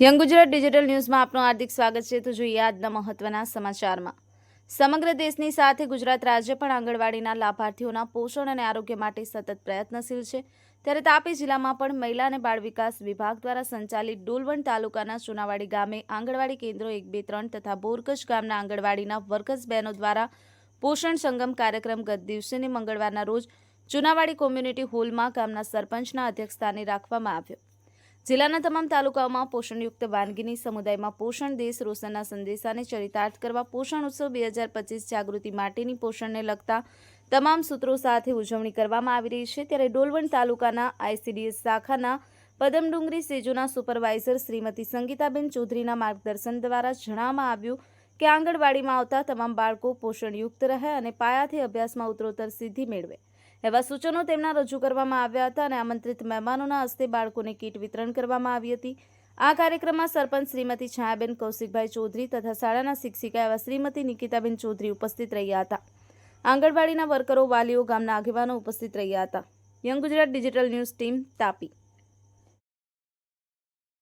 Young Gujarat digital ન્યૂઝમાં આપનું હાર્દિક સ્વાગત છે. તો જોઈએ આજના મહત્વના સમાચારમાં. સમગ્ર દેશની સાથે ગુજરાત રાજ્ય પણ આંગણવાડીના લાભાર્થીઓના પોષણ અને આરોગ્ય માટે સતત પ્રયત્નશીલ છે. ત્યારે તાપી જિલ્લામાં પણ મહિલા અને બાળ વિકાસ વિભાગ દ્વારા સંચાલિત ડોલવણ તાલુકાના સુનાવાડી ગામે આંગણવાડી કેન્દ્રો એક, બે, ત્રણ તથા બોરકજ ગામના આંગણવાડીના વર્કર્સ બહેનો દ્વારા પોષણ સંગમ કાર્યક્રમ ગત દિવસેની મંગળવારના રોજ ચુનાવાડી કોમ્યુનિટી હોલમાં ગામના સરપંચના અધ્યક્ષસ્થાને રાખવામાં આવ્યો. જિલ્લાના તમામ તાલુકાઓમાં પોષણયુક્ત વાનગીની સમુદાયમાં પોષણ દેશ રોશનના સંદેશાને ચરિતાર્થ કરવા પોષણ ઉત્સવ બે હજાર પચીસ જાગૃતિ માટેની પોષણને લગતા તમામ સૂત્રો સાથે ઉજવણી કરવામાં આવી રહી છે. ત્યારે ડોલવણ તાલુકાના આઈસીડીએસ શાખાના પદમડુંગરી સેજુના સુપરવાઇઝર શ્રીમતી સંગીતાબેન ચૌધરીના માર્ગદર્શન દ્વારા જણાવવામાં આવ્યું કે આંગણવાડીમાં આવતા તમામ બાળકો પોષણયુક્ત રહે અને પાયાથી અભ્યાસમાં ઉત્તરોત્તર સિદ્ધિ મેળવે. એવા સૂચનો તેમના રજૂ કરવામાં આવ્યા હતા અને આમંત્રિત મહેમાનોના હસ્તે બાળકોને કીટ વિતરણ કરવામાં આવી હતી. આ કાર્યક્રમમાં સરપંચ શ્રીમતી છાયાબેન કૌશિકભાઈ ચૌધરી તથા શાળાના શિક્ષિકા એવા શ્રીમતી નિકિતાબેન ચૌધરી ઉપસ્થિત રહ્યા હતા. આંગણવાડીના વર્કરો, વાલીઓ, ગામના આગેવાનો ઉપસ્થિત રહ્યા હતા. Young Gujarat digital news team Tapi.